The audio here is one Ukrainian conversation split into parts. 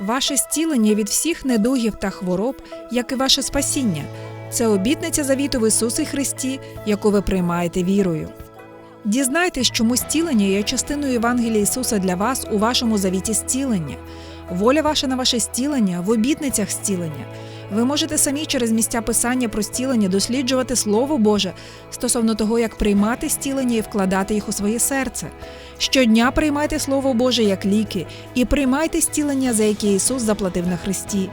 Ваше зцілення від всіх недугів та хвороб, як і ваше спасіння. Це обітниця завіту в Ісусі Христі, яку ви приймаєте вірою. Дізнайтесь, чому зцілення є частиною Євангелія Ісуса для вас у вашому завіті зцілення. Воля ваша на ваше зцілення в обітницях зцілення. Ви можете самі через місця писання про зцілення досліджувати Слово Боже стосовно того, як приймати зцілення і вкладати їх у своє серце. Щодня приймайте Слово Боже як ліки і приймайте зцілення, за яке Ісус заплатив на Христі.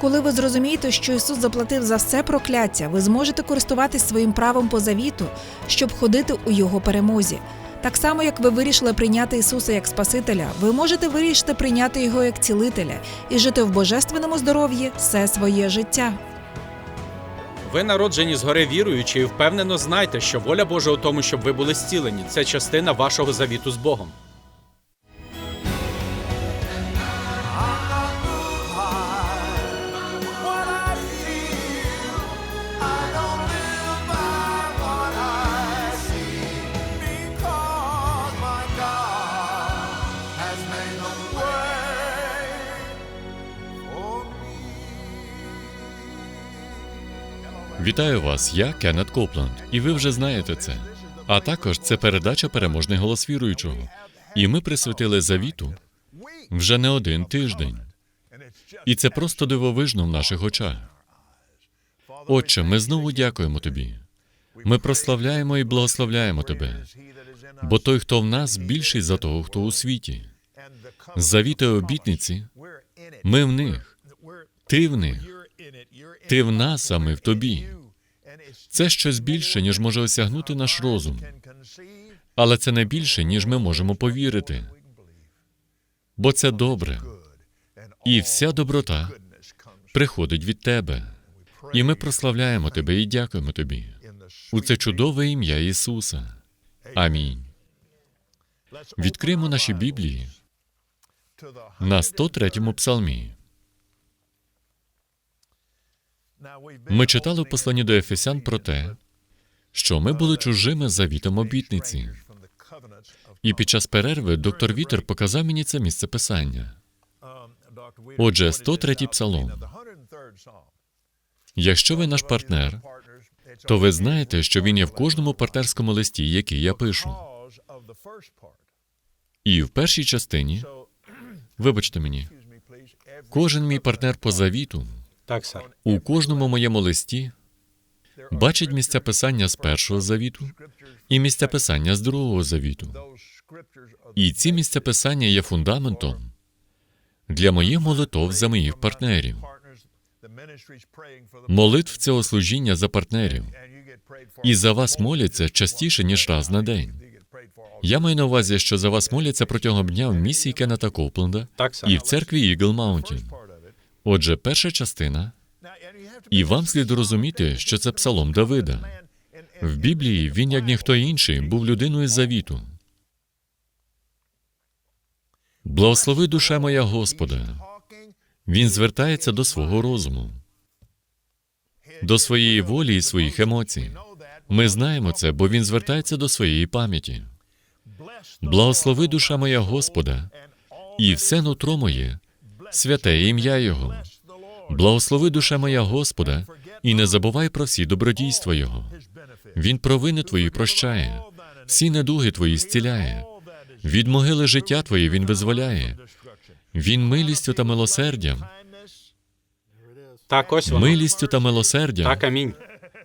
Коли ви зрозумієте, що Ісус заплатив за все прокляття, ви зможете користуватись своїм правом по завіту, щоб ходити у Його перемозі. Так само, як ви вирішили прийняти Ісуса як Спасителя, ви можете вирішити прийняти Його як цілителя і жити в божественному здоров'ї все своє життя. Ви народжені згори віруючи і впевнено знайте, що воля Божа у тому, щоб ви були зцілені. Це частина вашого завіту з Богом. Вітаю вас, я Кеннет Копланд, і ви вже знаєте це. А також це передача переможний голос віруючого. І ми присвятили завіту вже не один тиждень. І це просто дивовижно в наших очах. Отче, ми знову дякуємо тобі. Ми прославляємо і благословляємо тебе, бо той, хто в нас, більший за того, хто у світі. Завіти обітниці, ми в них, ти в них, ти в нас, а ми в тобі. Це щось більше, ніж може осягнути наш розум, але це не більше, ніж ми можемо повірити. Бо це добре, і вся доброта приходить від тебе. І ми прославляємо тебе і дякуємо тобі у це чудове ім'я Ісуса. Амінь. Відкриємо наші Біблії на 103-му псалмі. Ми читали в посланні до Ефесян про те, що ми були чужими завітом обітниці. І під час перерви доктор Вітер показав мені це місце писання. Отже, 103-й псалом. Якщо ви наш партнер, то ви знаєте, що він є в кожному партнерському листі, який я пишу. І в першій частині, вибачте мені, кожен мій партнер по завіту Так, сер. у кожному моєму листі бачить місця писання з першого завіту і місця писання з другого завіту. І ці місця писання є фундаментом для моїх молитов за моїх партнерів. Молитв цього служіння за партнерів. І за вас моляться частіше, ніж раз на день. Я маю на увазі, що за вас моляться протягом дня в місії Кеннета Копленда Так, і в церкві Eagle Mountain. Отже, перша частина, і вам слід розуміти, що це псалом Давида. В Біблії він, як ніхто інший, був людиною завіту. Благослови душа моя Господа. Він звертається до свого розуму, до своєї волі і своїх емоцій. Ми знаємо це, бо він звертається до своєї пам'яті. Благослови душа моя Господа, і все нутро моє, святе ім'я Його. Благослови душа моя Господа, і не забувай про всі добродійства Його. Він провини твої прощає, всі недуги твої зціляє. Від могили життя твоє він визволяє. Він милістю та милосердям, Так, ось воно. милістю та милосердям Так, амінь.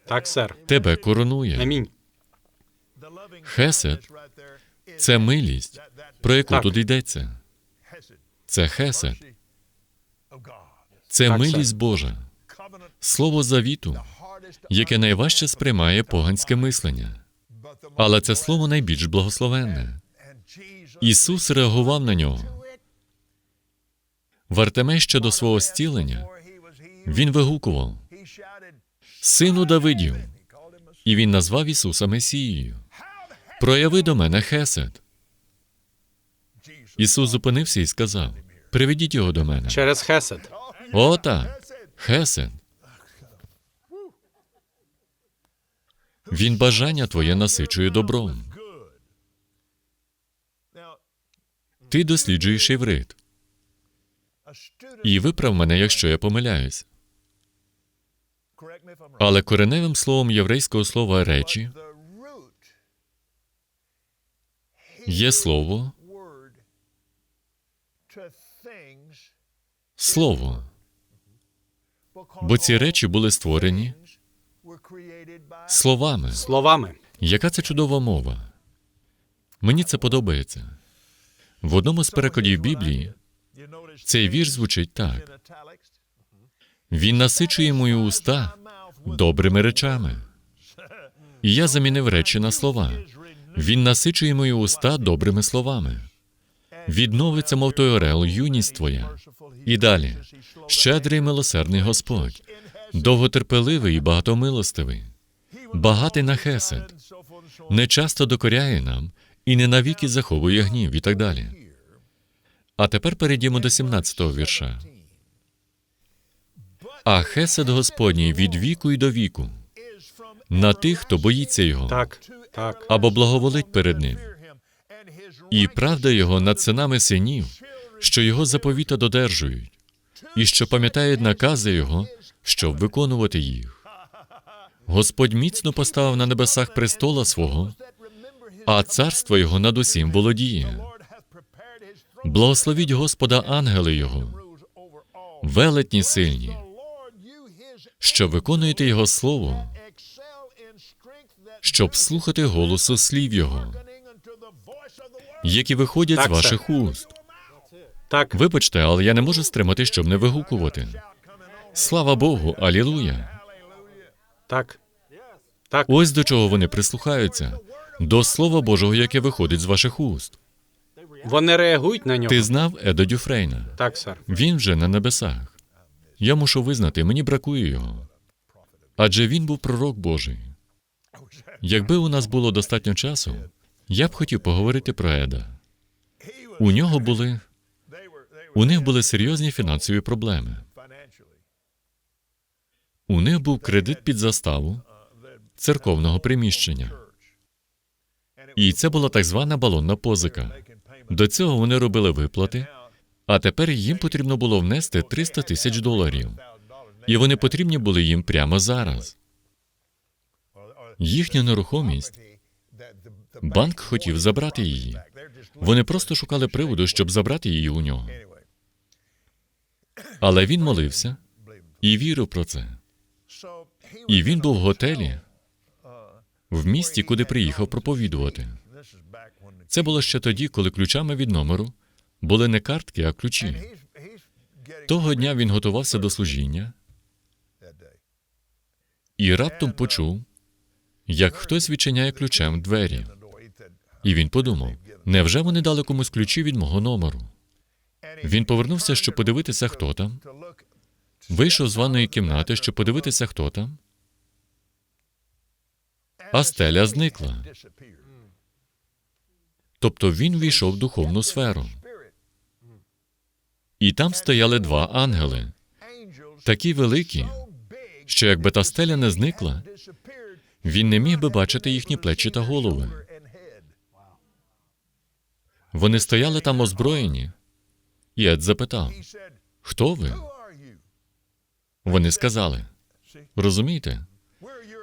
Так, сер. тебе коронує. Амінь. Хесед це милість, про яку Так. тут йдеться. Це хесед, це милість. Божа, слово завіту, яке найважче сприймає поганське мислення. Але це слово найбільш благословенне. Ісус реагував на нього. Вартемей ще до свого зцілення він вигукував Сину Давидів, і він назвав Ісуса Месією. Прояви до мене хесед. Ісус зупинився і сказав: Приведіть його до мене. Через Хесед. О, так, хесед. Він бажання твоє насичує добром. Ти досліджуєш іврит. І виправ мене, якщо я помиляюсь. Але кореневим словом єврейського слова речі є слово слово. Бо ці речі були створені словами. Словами. Яка це чудова мова? Мені це подобається. В одному з перекладів Біблії цей вірш звучить так: Він насичує мої уста добрими речами. І я замінив речі на слова. Він насичує мої уста добрими словами. Відновиться, мов той орел, юність твоя. І далі. Щедрий милосердний Господь, довготерпеливий і багатомилостивий, багатий на хесед, не часто докоряє нам і не навіки заховує гнів і так далі. А тепер перейдімо до 17-го вірша. А хесед Господній від віку й до віку на тих, хто боїться його Так, так. або благоволить перед ним. І правда його над синами синів, що його заповіта додержують, і що пам'ятають накази його, щоб виконувати їх. Господь міцно поставив на небесах престола свого, а царство його над усім володіє. Благословіть Господа ангели Його, велетні сильні, що виконуєте Його слово, щоб слухати голосу слів Його, які виходять Так, з ваших уст. Так. Вибачте, але я не можу стримати, щоб не вигукувати. Слава Богу, алілуя! Так. Так. Ось до чого вони прислухаються до Слова Божого, яке виходить з ваших уст. Вони реагують на нього. Ти знав Еда Дюфрейна? Так, сер. Він вже на небесах. Я мушу визнати, мені бракує його. Адже він був пророк Божий. Якби у нас було достатньо часу, я б хотів поговорити про Еда. У нього були у них були серйозні фінансові проблеми. У них був кредит під заставу церковного приміщення. І це була так звана балонна позика. До цього вони робили виплати, а тепер їм потрібно було внести 300 тисяч доларів. І вони потрібні були їм прямо зараз. Їхня нерухомість банк хотів забрати її. Вони просто шукали приводу, щоб забрати її у нього. Але він молився і вірив про це. І він був в готелі в місті, куди приїхав проповідувати. Це було ще тоді, коли ключами від номеру були не картки, а ключі. Того дня він готувався до служіння і раптом почув, як хтось відчиняє ключем двері. І він подумав: невже вони дали комусь ключі від мого номеру? Він повернувся, щоб подивитися, хто там. Вийшов з ванної кімнати, щоб подивитися, хто там. А стеля зникла. Тобто він війшов в духовну сферу. І там стояли два ангели, такі великі, що якби та стеля не зникла, він не міг би бачити їхні плечі та голови. Вони стояли там озброєні. І Ед запитав: Хто ви? Вони сказали: Розумієте,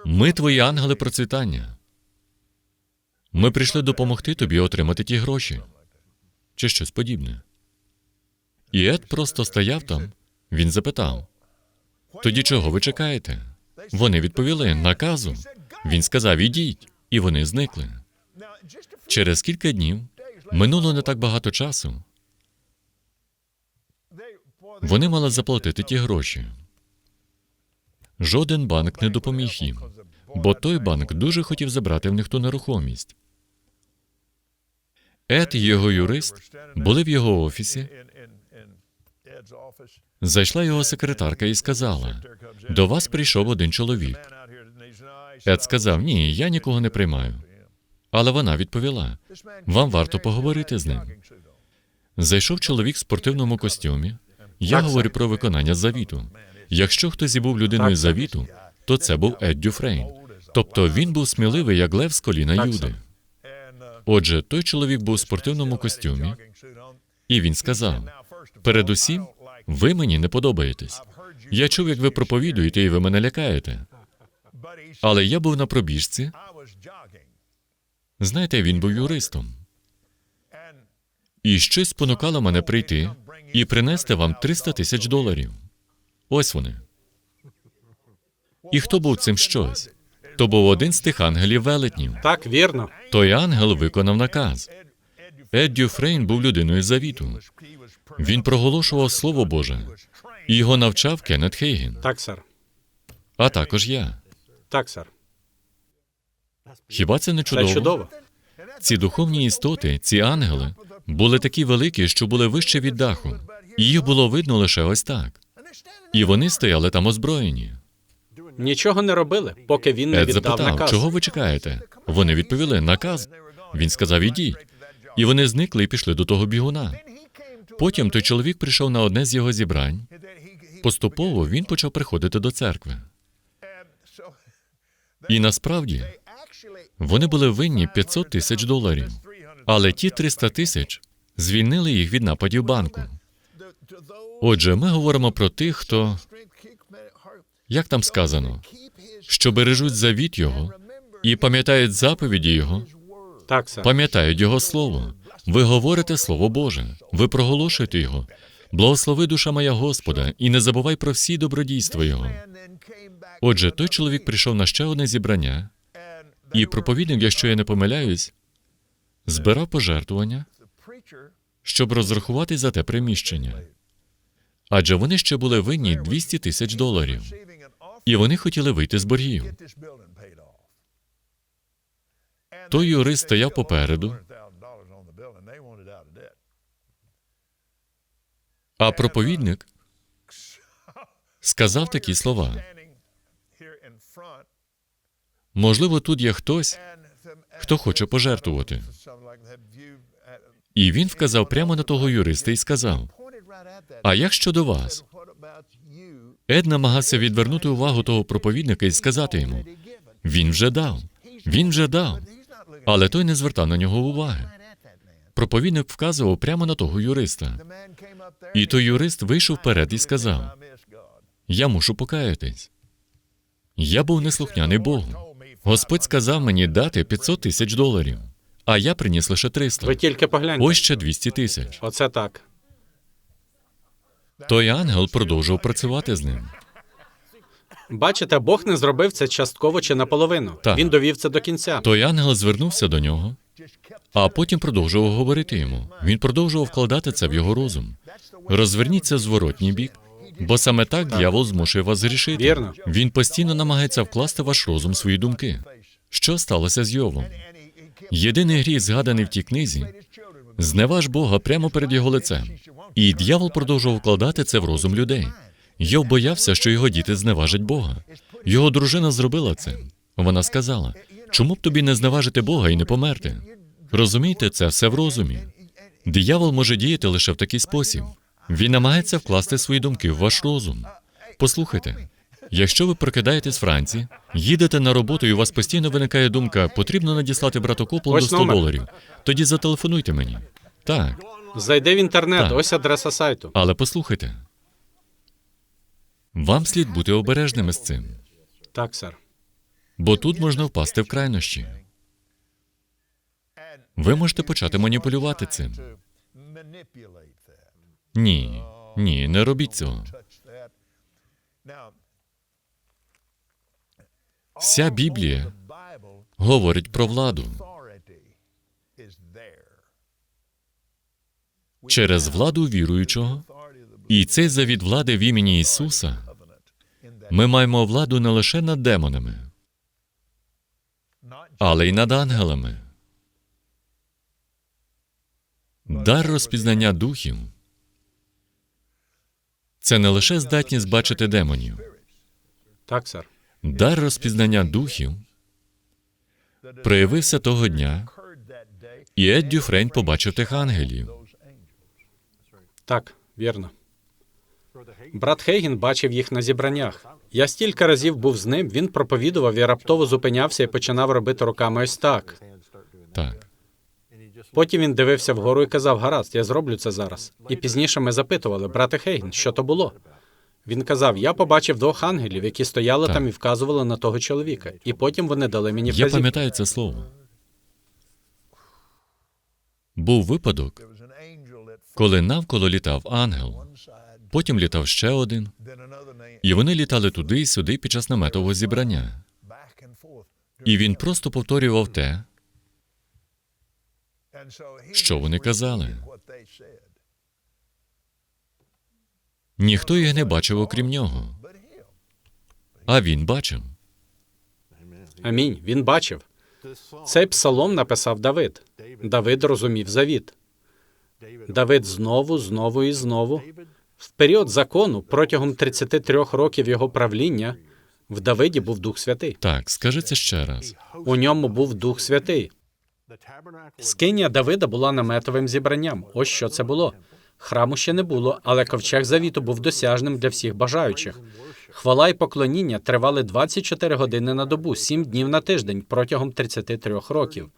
ми твої ангели процвітання. Ми прийшли допомогти тобі отримати ті гроші чи щось подібне. І Ед просто стояв там. Він запитав: Тоді чого ви чекаєте? Вони відповіли наказу. Він сказав: Ідіть, і вони зникли. Через кілька днів минуло не так багато часу. Вони мали заплатити ті гроші. Жоден банк не допоміг їм, бо той банк дуже хотів забрати в них ту нерухомість. Ед і його юрист були в його офісі. Зайшла його секретарка і сказала: До вас прийшов один чоловік. Ед сказав: Ні, я нікого не приймаю. Але вона відповіла: Вам варто поговорити з ним. Зайшов чоловік в спортивному костюмі. Я говорю про виконання завіту. Якщо хтось і був людиною завіту, то це був Ед Дюфрейн. Тобто він був сміливий, як лев з коліна Юди. Отже, той чоловік був в спортивному костюмі, і він сказав: передусім, Ви мені не подобаєтесь. Я чув, як ви проповідуєте, і ви мене лякаєте. Але я був на пробіжці. Знаєте, він був юристом. І щось спонукало мене прийти і принести вам 300 тисяч доларів. Ось вони. І хто був цим щось? То був один з тих ангелів велетнів. Так, вірно. Той ангел виконав наказ. Ед Дюфрейн був людиною завіту. Він проголошував Слово Боже, і його навчав Кеннет Хейген, Так, сер. а також я. Так, сер. Хіба це не чудово? Це чудово. Ці духовні істоти, ці ангели, були такі великі, що були вище від даху, їх було видно лише ось так. І вони стояли там озброєні. Нічого не робили, поки він не Ед віддав запитав, наказ. чого ви чекаєте? Вони відповіли наказ. Він сказав, ідіть. І вони зникли і пішли до того бігуна. Потім той чоловік прийшов на одне з його зібрань. Поступово він почав приходити до церкви. І насправді вони були винні 500 тисяч доларів. Але ті 300 тисяч звільнили їх від нападів банку. Отже, ми говоримо про тих, хто, як там сказано, що бережуть завіт його і пам'ятають заповіді його, Так, сер. пам'ятають його слово. Ви говорите Слово Боже, ви проголошуєте його. Благослови душа моя Господа, і не забувай про всі добродійства Його. Отже, той чоловік прийшов на ще одне зібрання, і проповідник, якщо я не помиляюсь, збирав пожертвування, щоб розрахувати за те приміщення. Адже вони ще були винні 200 тисяч доларів, і вони хотіли вийти з боргів. Той юрист стояв попереду, а проповідник сказав такі слова. Можливо, тут є хтось, хто хоче пожертвувати. І він вказав прямо на того юриста і сказав: А як щодо вас? Ед намагався відвернути увагу того проповідника і сказати йому: Він вже дав, він вже дав. Але той не звертав на нього уваги. Проповідник вказував прямо на того юриста. І той юрист вийшов вперед і сказав: Я мушу покаятись. Я був неслухняний Богу. Господь сказав мені дати 500 тисяч доларів, а я приніс лише 300. Ви тільки погляньте. Ось ще 200 тисяч. Оце так. Той ангел продовжував працювати з ним. Бачите, Бог не зробив це частково чи наполовину. Так. Він довів це до кінця. Той ангел звернувся до нього, а потім продовжував говорити йому. Він продовжував вкладати це в його розум. Розверніться в зворотній бік, бо саме так дьявол змушує вас зрішити. Вірно. Він постійно намагається вкласти в ваш розум свої думки. Що сталося з Йовом? Єдиний гріх, згаданий в тій книзі, зневаж Бога прямо перед його лицем. І дьявол продовжував вкладати це в розум людей. Йов боявся, що його діти зневажать Бога. Його дружина зробила це. Вона сказала: чому б тобі не зневажити Бога і не померти? Розумієте, це все в розумі. Диявол може діяти лише в такий спосіб. Він намагається вкласти свої думки в ваш розум. Послухайте, якщо ви прокидаєтесь вранці, їдете на роботу і у вас постійно виникає думка, потрібно надіслати брату Копланду Ось 100 номер. доларів, тоді зателефонуйте мені. Так, Зайди в інтернет, Так. ось адреса сайту. але послухайте. Вам слід бути обережними з цим, Так, сер. бо тут можна впасти в крайнощі. Ви можете почати маніпулювати цим. Ні, ні, не робіть цього. Вся Біблія говорить про владу. Через владу віруючого, і цей завід влади в імені Ісуса ми маємо владу не лише над демонами, але й над ангелами. Дар розпізнання духів це не лише здатність бачити демонів. Так, сер. Дар розпізнання духів проявився того дня, і Ед Дюфрейн побачив тих ангелів. Так, вірно. Брат Хейген бачив їх на зібраннях. Я стільки разів був з ним, він проповідував і раптово зупинявся і починав робити руками ось так. Так. Потім він дивився вгору і казав: Гаразд, я зроблю це зараз. І пізніше ми запитували, брате Хейген, що то було? Він казав: Я побачив двох ангелів, які стояли Так. там і вказували на того чоловіка. І потім вони дали мені Я пам'ятаю це слово. Був випадок, коли навколо літав ангел, потім літав ще один, і вони літали туди і сюди під час наметового зібрання. І він просто повторював те, що вони казали. Ніхто їх не бачив, окрім нього. А він бачив. Амінь. Він бачив. Цей псалом написав Давид. Давид розумів завіт. Давид знову, знову і знову. В період закону, протягом 33 років його правління, в Давиді був Дух Святий. Так, скажи це ще раз. У ньому був Дух Святий. Скинія Давида була наметовим зібранням. Ось що це було. Храму ще не було, але ковчег завіту був досяжним для всіх бажаючих. Хвала і поклоніння тривали 24 години на добу, 7 днів на тиждень протягом 33 років.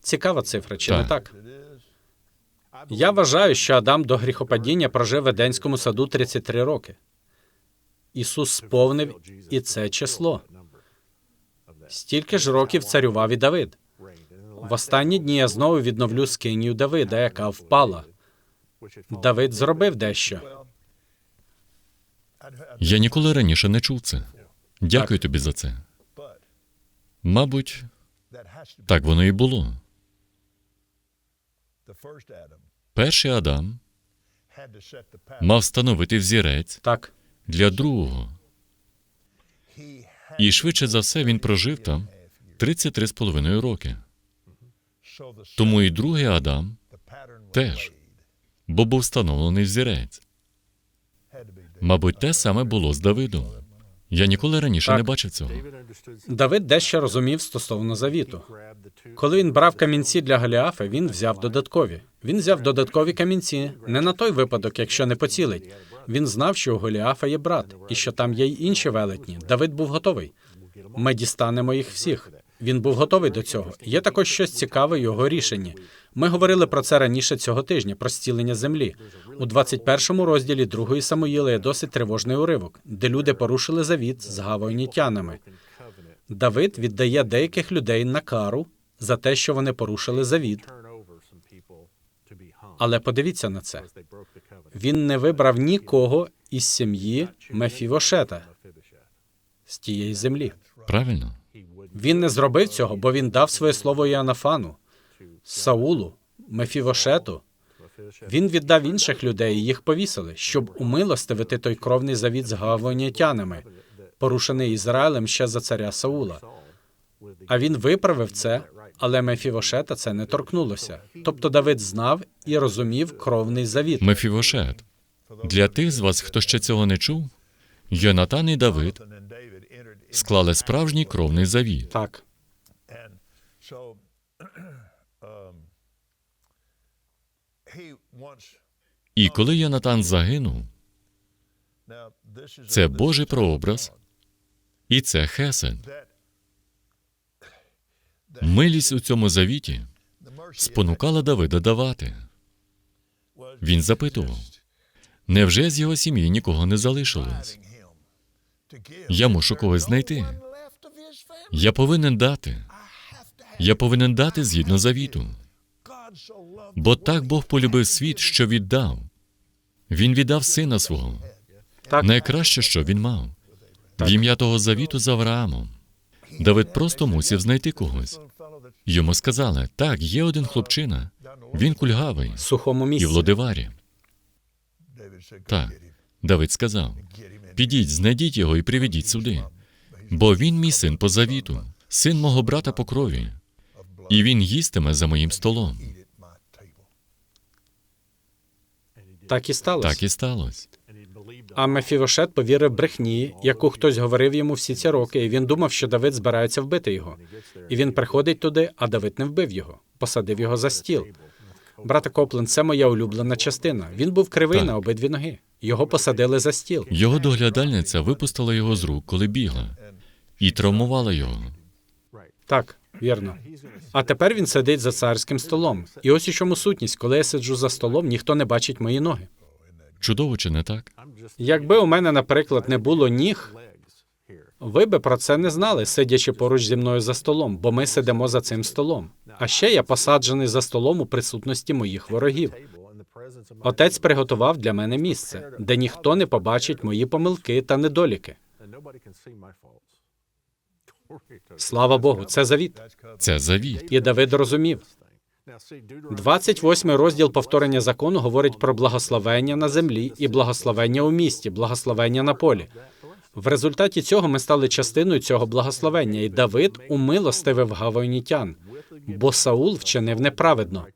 Цікава цифра, чи не Так. так? Я вважаю, що Адам до гріхопадіння прожив в Еденському саду 33 роки. Ісус сповнив і це число. Стільки ж років царював і Давид. В останні дні я знову відновлю скинію Давида, яка впала. Давид зробив дещо. Я ніколи раніше не чув це. Дякую тобі за це. Мабуть, так воно і було. Перший Адам мав встановити взірець Так, для другого, і швидше за все він прожив там 33 з половиною роки. Тому і другий Адам теж. Бо був встановлений взірець. Мабуть, те саме було з Давидом. Я ніколи раніше Так. не бачив цього. Давид дещо розумів стосовно завіту. Коли він брав камінці для Голіафа, він взяв додаткові. Він взяв додаткові камінці не на той випадок, якщо не поцілить. Він знав, що у Голіафа є брат, і що там є й інші велетні. Давид був готовий. Ми дістанемо їх всіх. Він був готовий до цього. Є також щось цікаве в його рішенні. Ми говорили про це раніше цього тижня, про зцілення землі. У 21 розділі другої Самуїла є досить тривожний уривок, де люди порушили завіт з гавайнітянами. Давид віддає деяких людей на кару за те, що вони порушили завіт. Але подивіться на це. Він не вибрав нікого із сім'ї Мефівошета з тієї землі. Правильно? Він не зробив цього, бо він дав своє слово Іоаннафану, Саулу, Мефівошету. Він віддав інших людей і їх повісили, щоб умилостивити той кровний завіт з гаванітянами, порушений Ізраїлем ще за царя Саула. А він виправив це, але Мефівошета це не торкнулося. Тобто Давид знав і розумів кровний завіт. Мефівошет. Для тих з вас, хто ще цього не чув, Йонатан і Давид склали справжній кровний завіт. Так. І коли Йонатан загинув, це Божий прообраз, і це хесед. Милість у цьому завіті спонукала Давида давати. Він запитував, невже з його сім'ї нікого не залишилось? Я мушу когось знайти. Я повинен дати. Я повинен дати згідно завіту. Бо так Бог полюбив світ, що віддав. Він віддав сина свого, так, найкраще, що він мав. В ім'я того завіту з Авраамом. Давид просто мусив знайти когось. Йому сказали: так, є один хлопчина, він кульгавий сухому і в. Лодиварі. David said, "Go Так, Давид сказав: get him in." Підіть, знайдіть його і приведіть сюди. Бо він мій син по завіту, син мого брата по крові, і він їстиме за моїм столом. Так і сталося. Так і сталося. А Мефівошет повірив брехні, яку хтось говорив йому всі ці роки, і він думав, що Давид збирається вбити його. І він приходить туди, а Давид не вбив його, посадив його за стіл. Брате Копленд, це моя улюблена частина. Він був кривий Так. на обидві ноги. Його посадили за стіл. Його доглядальниця випустила його з рук, коли бігла, і травмувала його. Так, Вірно. А тепер він сидить за царським столом. І ось у чому сутність, коли я сиджу за столом, ніхто не бачить мої ноги. Чудово чи не так? Якби у мене, наприклад, не було ніг, ви би про це не знали, сидячи поруч зі мною за столом, бо ми сидимо за цим столом. А ще я посаджений за столом у присутності моїх ворогів. Отець приготував для мене місце, де ніхто не побачить мої помилки та недоліки. Слава Богу, це завіт. Це завіт. І Давид розумів. 28 розділ повторення закону говорить про благословення на землі і благословення у місті, благословення на полі. В результаті цього ми стали частиною цього благословення, і Давид умилостивив гаванітян, бо Саул вчинив неправедно.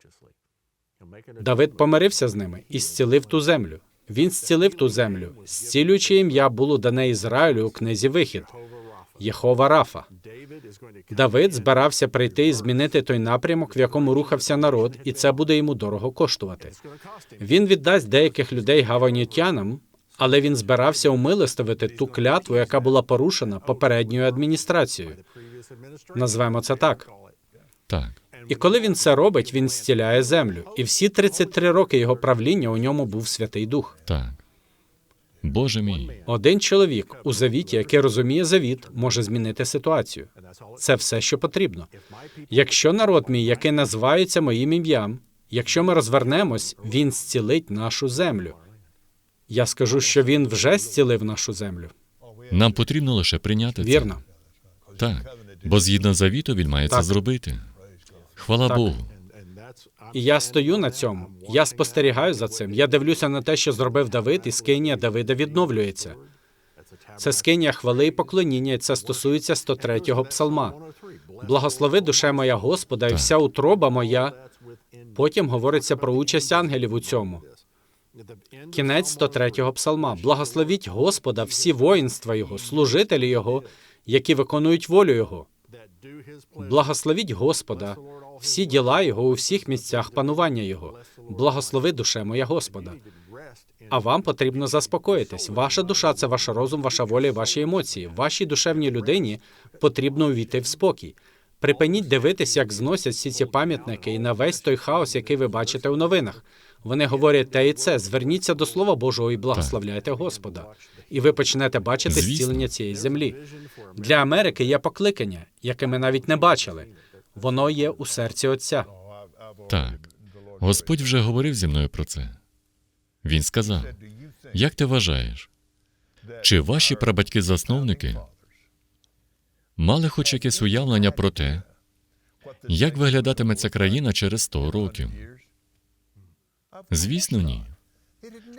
Давид помирився з ними і зцілив ту землю. Він зцілив ту землю, зцілюючи ім'я було дане Ізраїлю у книзі Вихід Єхова Рафа. Давид збирався прийти і змінити той напрямок, в якому рухався народ, і це буде йому дорого коштувати. Він віддасть деяких людей гаванютянам, але він збирався умилостивити ту клятву, яка була порушена попередньою адміністрацією. Назвемо це так. Так. І коли він це робить, він зціляє землю. І всі 33 роки його правління у ньому був Святий Дух. Так. Боже мій. Один чоловік у завіті, який розуміє завіт, може змінити ситуацію. Це все, що потрібно. Якщо народ мій, який називається моїм ім'ям, якщо ми розвернемось, він зцілить нашу землю. Я скажу, що він вже зцілив нашу землю. Нам потрібно лише прийняти це. Вірно. Так. Бо згідно завіту він має це Так. зробити. Хвала Богу. І я стою на цьому. Я спостерігаю за цим. Я дивлюся на те, що зробив Давид, і скинія Давида відновлюється. Це скинія хвали і поклоніння, і це стосується 103-го псалма. Благослови душе моя Господа, і вся утроба моя. Потім говориться про участь ангелів у цьому. Кінець 103-го псалма. Благословіть Господа, всі воїнства Його, служителі Його, які виконують волю Його. Благословіть Господа, всі діла Його у всіх місцях панування Його. Благослови душе моя Господа. А вам потрібно заспокоїтись. Ваша душа це ваш розум, ваша воля, і ваші емоції. Вашій душевній людині потрібно увійти в спокій. Припиніть дивитись, як зносять всі ці пам'ятники і на весь той хаос, який ви бачите у новинах. Вони говорять те і це. Зверніться до Слова Божого і благословляйте Господа. І ви почнете бачити зцілення цієї землі. Для Америки є покликання, яке ми навіть не бачили. Воно є у серці Отця. Так. Господь вже говорив зі мною про це. Він сказав: Як ти вважаєш, чи ваші прабатьки-засновники мали хоч якесь уявлення про те, як виглядатиме ця країна через 100 років? Звісно, ні.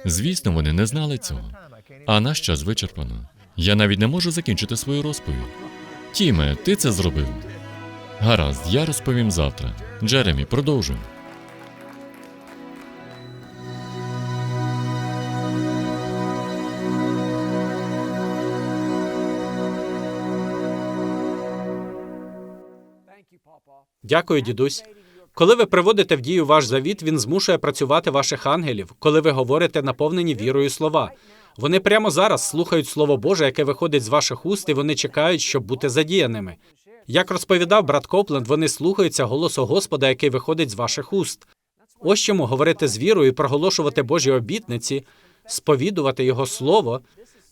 Звісно, вони не знали цього. А наш час вичерпано. Я навіть не можу закінчити свою розповідь. Тіме, ти це зробив. Гаразд, я розповім завтра. Джеремі, продовжуй. Дякую, дідусь. Коли ви приводите в дію ваш завіт, він змушує працювати ваших ангелів, коли ви говорите наповнені вірою слова. Вони прямо зараз слухають Слово Боже, яке виходить з ваших уст, і вони чекають, щоб бути задіяними. Як розповідав брат Копленд, вони слухаються голосу Господа, який виходить з ваших уст. Ось чому говорити з вірою проголошувати Божі обітниці, сповідувати Його слово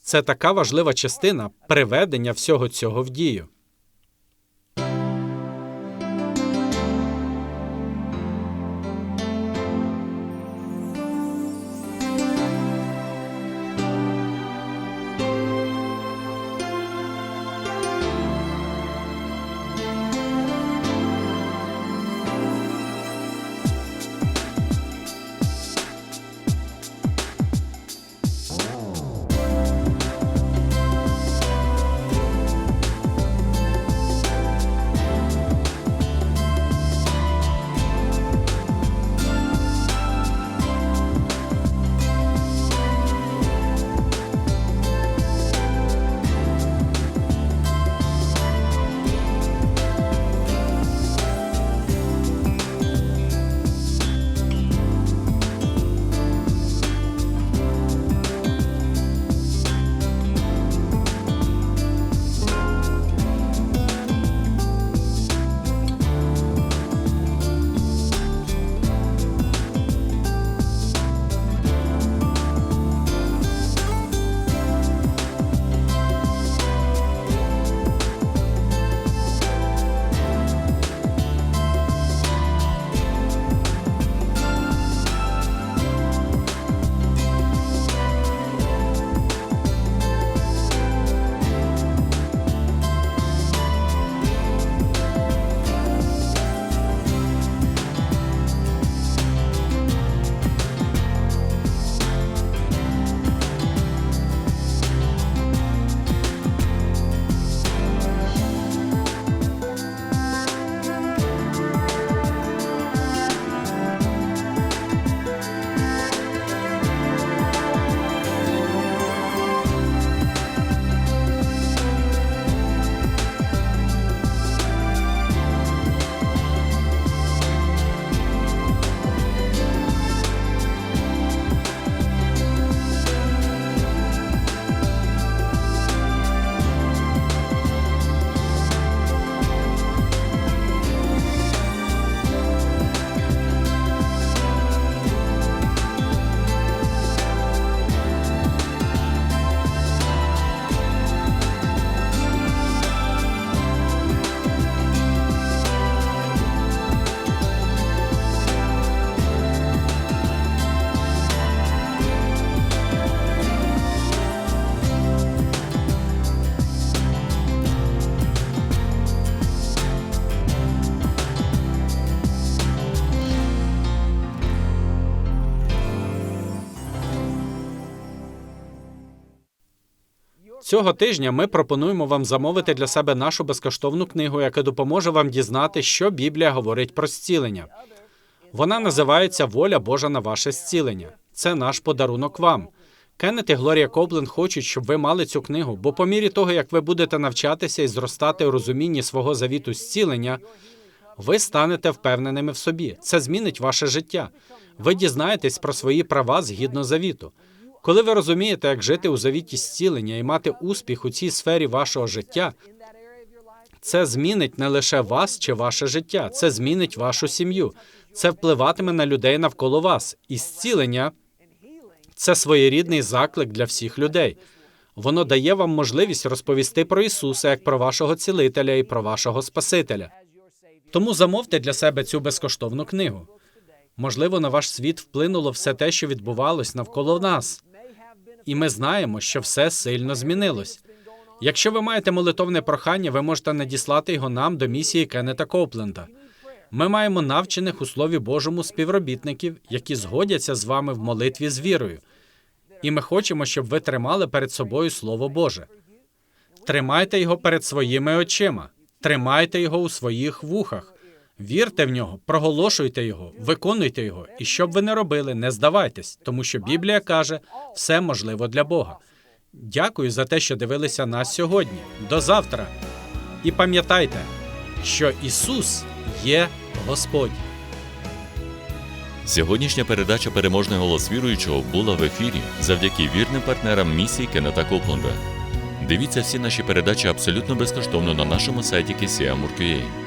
це така важлива частина приведення всього цього в дію. Цього тижня ми пропонуємо вам замовити для себе нашу безкоштовну книгу, яка допоможе вам дізнати, що Біблія говорить про зцілення. Вона називається Воля Божа на ваше зцілення. Це наш подарунок вам. Кеннет і Глорія Копленд хочуть, щоб ви мали цю книгу, бо по мірі того, як ви будете навчатися і зростати у розумінні свого завіту зцілення, ви станете впевненими в собі. Це змінить ваше життя. Ви дізнаєтесь про свої права згідно завіту. Коли ви розумієте, як жити у завіті зцілення і мати успіх у цій сфері вашого життя, це змінить не лише вас чи ваше життя, це змінить вашу сім'ю. Це впливатиме на людей навколо вас. І зцілення це своєрідний заклик для всіх людей. Воно дає вам можливість розповісти про Ісуса як про вашого цілителя і про вашого Спасителя. Тому замовте для себе цю безкоштовну книгу. Можливо, на ваш світ вплинуло все те, що відбувалось навколо нас. І ми знаємо, що все сильно змінилось. Якщо ви маєте молитовне прохання, ви можете надіслати його нам до місії Кеннета Копленда. Ми маємо навчених у Слові Божому співробітників, які згодяться з вами в молитві з вірою. І ми хочемо, щоб ви тримали перед собою Слово Боже. Тримайте його перед своїми очима, тримайте його у своїх вухах. Вірте в нього, проголошуйте його, виконуйте його. І що б ви не робили, не здавайтесь, тому що Біблія каже, все можливо для Бога. Дякую за те, що дивилися нас сьогодні. До завтра. І пам'ятайте, що Ісус є Господь. Сьогоднішня передача Переможний голос віруючого була в ефірі завдяки вірним партнерам місії Кеннета Копленда. Дивіться всі наші передачі абсолютно безкоштовно на нашому сайті KCM.ua.